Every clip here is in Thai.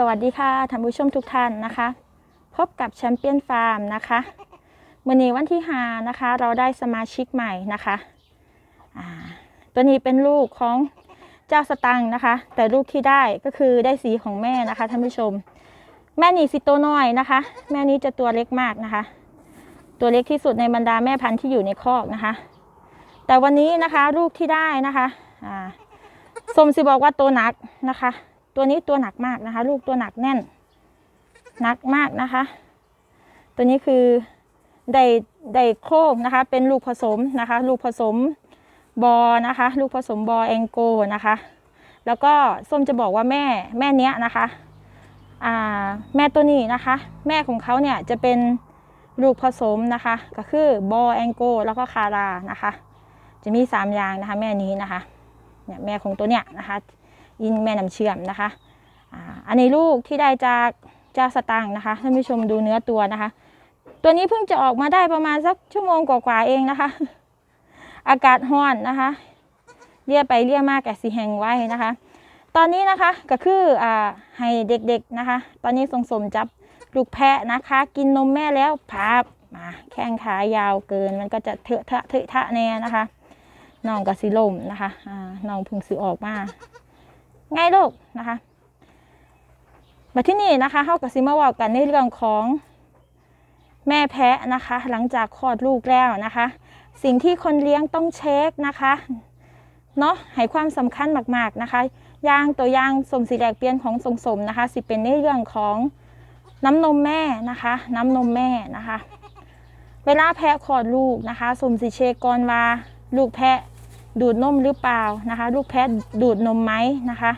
สวัสดีค่ะท่านผู้ชมทุกท่านนะคะ พบกับแชมเปี้ยนฟาร์มนะคะมื่อนี้วันที่หานะคะ เราได้สมาชิกใหม่นะคะตัวนี้เป็นลูกของเจ้าสตังนะคะ แต่ลูกที่ได้ก็คือได้สีของแม่นะคะท่านผู้ชม แม่นี่สิตัวน้อยนะคะ แม่นี้จะตัวเล็กมากนะคะ ตัวเล็กที่สุดในบรรดาแม่พันธุ์ที่อยู่ในคอกนะคะ แต่วันนี้นะคะลูกที่ได้นะคะสมสิบอกว่าตัวหนักนะคะ ตัวนี้ตัวหนักมากนะคะ ลูกตัวหนักแน่น หนักมากนะคะ ตัวนี้คือไดได้โคกนะคะ เป็นลูกผสมนะคะ ลูกผสมบอนะคะ ลูกผสมบอแองโกนะคะ แล้วก็ส้มจะบอกว่าแม่แม่เนี้ยนะคะอ่าแม่ตัวนี้นะคะ แม่ของเขาเนี่ยจะเป็นลูกผสมนะคะ ก็คือบอแองโกแล้วก็คารานะคะ จะมีสามอย่างนะคะ แม่นี้นะคะเนี่ยแม่ของตัวเนี้ยนะคะ ยินแม่น้ำเชื่อมนะคะอ่าอันนี้ลูกที่ได้จากจ้าสตังค์นะคะท่านผู้ชมดูเนื้อตัวนะคะ ตัวนี้เพิ่งจะออกมาได้ประมาณสักชั่วโมงกว่าๆเองนะคะ อากาศร้อนนะคะเรียไปเรียมากแกสีแหงไว้นะคะ ตอนนี้นะคะก็คืออ่าให้เด็กๆนะคะ ตอนนี้ทรงสมจับลูกแพะนะคะ กินนมแม่แล้วพับมาแข้งขายาวเกินมันก็จะเถอะทะเถอะทะแน่นะคะน้องก็สิลมนะคะอ่าน้องเพึ่งสิออกมา ง่ายลูกนะคะมาที่นี่นะคะเข้ากับซิมาบอกกันในเรื่องของแม่แพะนะคะ หลังจากคลอดลูกแล้วนะคะ สิ่งที่คนเลี้ยงต้องเช็คนะคะเนาะให้ความสำคัญมากๆนะคะยางตัวยางสมสีแดกเปลี่ยนของสมสมนะคะ สิเป็นในเรื่องของน้ำนมแม่นะคะ น้ำนมแม่นะคะ เวลาแพะคลอดลูกนะคะสมสีเชกก่อนว่าลูกแพะ ดูดนมหรือเปล่านะคะ ลูกแพะดูดนมไหมนะคะ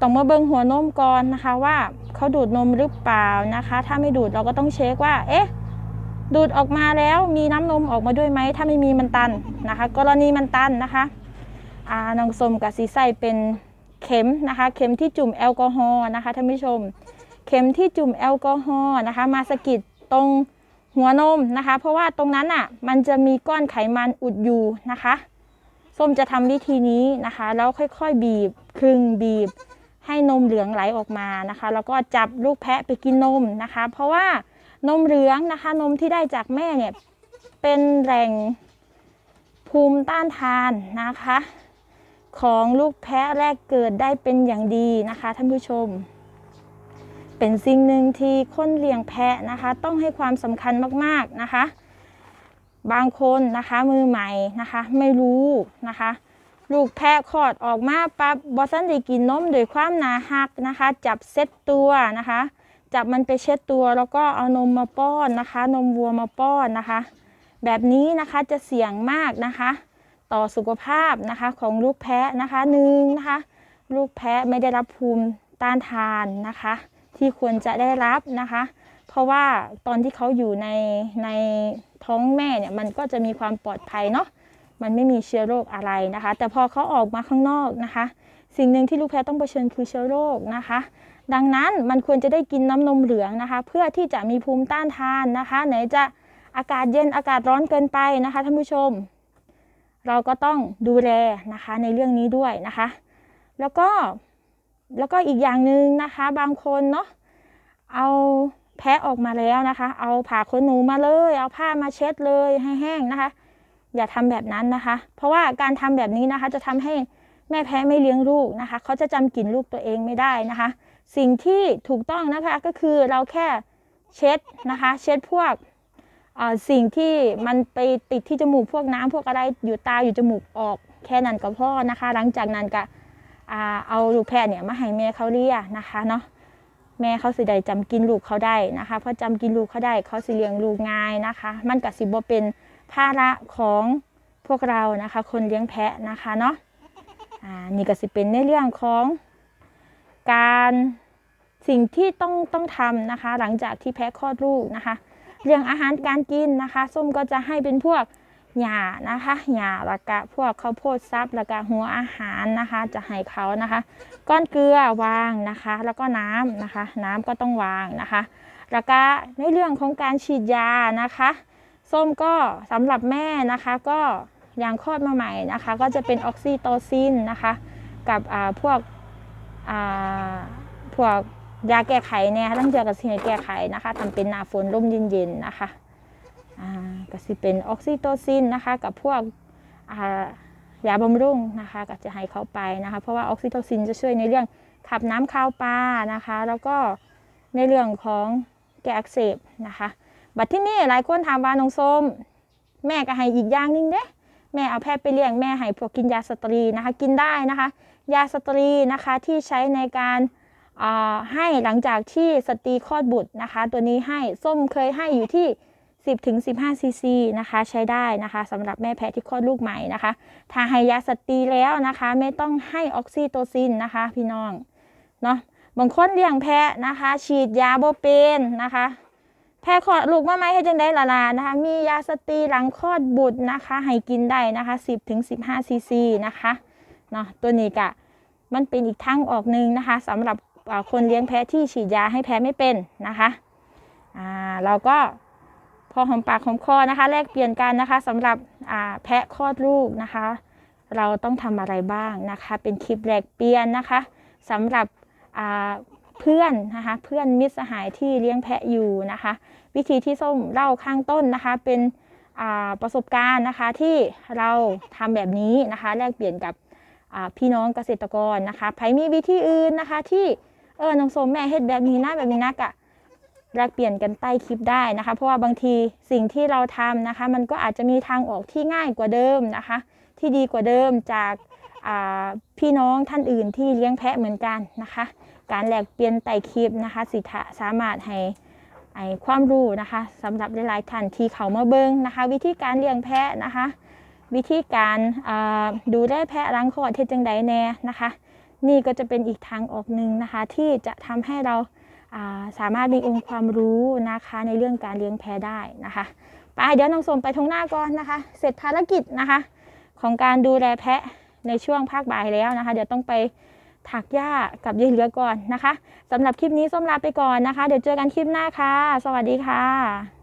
ต้องมาเบิ่งหัวนมก่อนนะคะว่าเขาดูดนมหรือเปล่านะคะ ถ้าไม่ดูดเราก็ต้องเช็คว่า เอ๊ะ ดูดออกมาแล้วมีน้ำนมออกมาด้วยไหมถ้าไม่มีมันตันนะคะ กรณีมันตันนะคะอ่าน้องสมกับสีใสเป็นเข็มนะคะ เข็มที่จุ่มแอลกอฮอล์นะคะท่านผู้ชม เข็มที่จุ่มแอลกอฮอล์นะคะ มาสกิดตรงหัวนมนะคะ เพราะว่าตรงนั้นอะมันจะมีก้อนไขมันอุดอยู่นะคะ ส้มจะทำวิธีนี้นะคะ แล้วค่อยๆบีบคลึงบีบ ให้นมเหลืองไหลออกมานะคะ แล้วก็จับลูกแพะไปกินนมนะคะ เพราะว่านมเหลืองนะคะ นมที่ได้จากแม่เนี่ยเป็นแหล่งภูมิต้านทานนะคะ ของลูกแพะแรกเกิดได้เป็นอย่างดีนะคะท่านผู้ชม เป็นสิ่งหนึ่งที่คนเลี้ยงแพะนะคะ ต้องให้ความสำคัญมากๆนะคะ บางคนนะคะมือใหม่นะคะ ไม่รู้นะคะ ลูกแพะคลอดออกมาปั๊บบอสันได้กินนมโดยความนาหักนะคะ จับเซ็ตตัวนะคะ จับมันไปเช็ดตัวแล้วก็เอานมมาป้อนนะคะ นมวัวมาป้อนนะคะ แบบนี้นะคะจะเสี่ยงมากนะคะ ต่อสุขภาพนะคะของลูกแพะนะคะหนึ่งนะคะ ลูกแพะไม่ได้รับภูมิต้านทานนะคะ ที่ควรจะได้รับนะคะ เพราะว่าตอนที่เขาอยู่ในใน ท้องแม่เนี่ยมันก็จะมีความปลอดภัยเนาะมันไม่มีเชื้อโรคอะไรนะคะ แต่พอเขาออกมาข้างนอกนะคะ สิ่งหนึ่งที่ลูกแพะต้องเผชิญคือเชื้อโรคนะคะ ดังนั้นมันควรจะได้กินน้ำนมเหลืองนะคะ เพื่อที่จะมีภูมิต้านทานนะคะ ไหนจะอากาศเย็นอากาศร้อนเกินไปนะคะท่านผู้ชม เราก็ต้องดูแลนะคะในเรื่องนี้ด้วยนะคะ แล้วก็แล้วก็อีกอย่างหนึ่งนะคะ บางคนเนาะเอา แพะออกมาแล้วนะคะ เอาผ่าขนหนูมาเลย เอาผ้ามาเช็ดเลยให้แห้งนะคะ อย่าทำแบบนั้นนะคะ เพราะว่าการทำแบบนี้นะคะ จะทำให้แม่แพ้ไม่เลี้ยงลูกนะคะ เขาจะจำกลิ่นลูกตัวเองไม่ได้นะคะ สิ่งที่ถูกต้องนะคะก็คือเราแค่เช็ดนะคะ เช็ดพวกสิ่งที่มันไปติดที่จมูกพวกน้ำพวกอะไรอยู่ตาอยู่จมูกออกแค่นั้นก็พอนะคะ หลังจากนั้นก็เอาลูกแพะเนี่ยมาให้แม่เขาเลี้ยนะคะเนาะ แม่เขาสิได้จำกินลูกเขาได้นะคะเพราะจำกินลูกเขาได้เขาสิเลี้ยงลูกง่ายนะคะ มันกับสิบ่เป็นภาระของพวกเรานะคะ คนเลี้ยงแพะนะคะเนาะอ่านี่ก็สิเป็นในเรื่องของการสิ่งที่ต้องต้องทำนะคะ หลังจากที่แพะคลอดลูกนะคะ เรื่องอาหารการกินนะคะ ส้มก็จะให้เป็นพวก หญ้านะคะหญ้าแล้วก็พวกข้าวโพดซับแล้วก็หัวอาหารนะคะ จะให้เขานะคะ ก้อนเกลือวางนะคะ แล้วก็น้ำนะคะ น้ำก็ต้องวางนะคะ แล้วก็ในเรื่องของการฉีดยานะคะ ส้มก็สำหรับแม่นะคะก็อย่างคลอดมาใหม่นะคะ ก็จะเป็นออกซิโตซินนะคะ กับพวกพวกยาแก้ไขเนี่ยตั้งเจอกับสิ่งแก้ไขนะคะทำเป็นหนาฝนร่มเย็นๆนะคะ ก็สิเป็นออกซิโตซินนะคะกับพวกยาบำรุงนะคะก็จะให้เข้าไปนะคะเพราะว่าออกซิโตซินจะช่วยในเรื่องขับน้ำข้าวปลานะคะ แล้วก็ในเรื่องของแก้อักเสบนะคะ บัดที่นี่หลายคนถามว่าน้องส้มแม่ก็ให้อีกอย่างหนึงเด้แม่เอาแพทย์ไปเลี้ยงแม่ให้พวกกินยาสตรีนะคะ กินได้นะคะ ยาสตรีนะคะที่ใช้ในการให้หลังจากที่สตรีคลอดบุตรนะคะ ตัวนี้ให้ส้มเคยให้อยู่ที่ 10ถึง15 ซีซีนะคะใช้ได้นะคะสำหรับแม่แพะที่คลอดลูกใหม่นะคะถ้าให้ยาสตรีแล้วนะคะ ไม่ต้องให้ออกซิโตซินนะคะ พี่น้องเนาะบางคนเลี้ยงแพะนะคะ ฉีดยาโบเป็นนะคะ แพะคลอดลูกมาไหมให้จังได้ละลานะคะ มียาสตรีหลังคลอดบุตรนะคะ ให้กินได้นะคะ10ถึง15 ซีซีนะคะเนาะตัวนี้กะมันเป็นอีกทางออกหนึ่งนะคะสำหรับคนเลี้ยงแพะที่ฉีดยาให้แพะไม่เป็นนะคะอ่าเราก็ พอหอมปากหอมคอนะคะ แลกเปลี่ยนกันนะคะสำหรับแพะคลอดลูกนะคะ เราต้องทำอะไรบ้างนะคะ เป็นคลิปแลกเปลี่ยนนะคะสำหรับเพื่อนนะคะเพื่อนมิตรสหายที่เลี้ยงแพะอยู่นะคะ วิธีที่ส้มเล่าข้างต้นนะคะเป็นประสบการณ์นะคะที่เราทำแบบนี้นะคะ แลกเปลี่ยนกับพี่น้องเกษตรกรนะคะใครมีวิธีอื่นนะคะ ที่เออน้องส้มแม่เฮ็ดแบบนี้นะแบบนี้นะกะ แลกเปลี่ยนกันใต้คลิปได้นะคะ เพราะว่าบางทีสิ่งที่เราทำนะคะ มันก็อาจจะมีทางออกที่ง่ายกว่าเดิมนะคะ ที่ดีกว่าเดิมจากพี่น้องท่านอื่นที่เลี้ยงแพะเหมือนกันนะคะ การแลกเปลี่ยนไต่คลิปนะคะ สิทธะสามารถให้ไอความรู้นะคะสำหรับหลายๆท่านที่เขามาเบิงนะคะ วิธีการเลี้ยงแพะนะคะ วิธีการาดูแลแพะล้างคอดเทจังใดแน่นะคะ นี่ก็จะเป็นอีกทางออกหนึ่งนะคะ ที่จะทำให้เรา สามารถมีองค์ความรู้นะคะในเรื่องการเลี้ยงแพะได้นะคะไปเดี๋ยวน้องสมไปทงหน้าก่อนนะคะ เสร็จภารกิจนะคะ ของการดูแลแพะในช่วงภาคบ่ายแล้วนะคะ เดี๋ยวต้องไปถักหญ้ากับยีเหลือก่อนนะคะสำหรับคลิปนี้ส้มลาไปก่อนนะคะ เดี๋ยวเจอกันคลิปหน้าค่ะ สวัสดีค่ะ